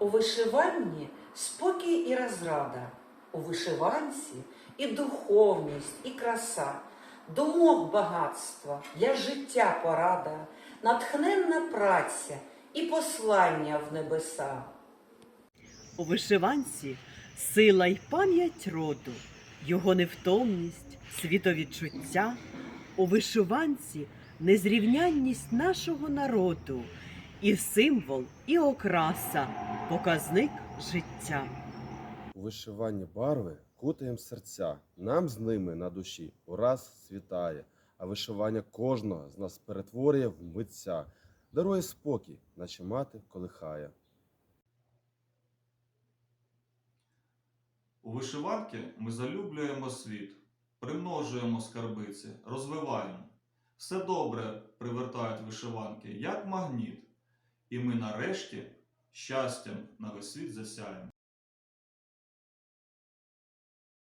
У вишиванні спокій і розрада, у вишиванці і духовність, і краса, думок багатства, для життя порада, натхненна праця і послання в небеса. У вишиванці сила й пам'ять роду, його невтомність, світовідчуття. У вишиванці незрівнянність нашого народу, і символ, і окраса, показник життя. У вишиванні барви кутаєм серця, нам з ними на душі ураз світає, а вишивання кожного з нас перетворює в митця, дарує спокій, наче мати колихає. У вишиванки ми залюблюємо світ, примножуємо скарбиці, розвиваємо. Все добре привертають вишиванки, як магніт. І ми нарешті щастям на весь світ засяємо.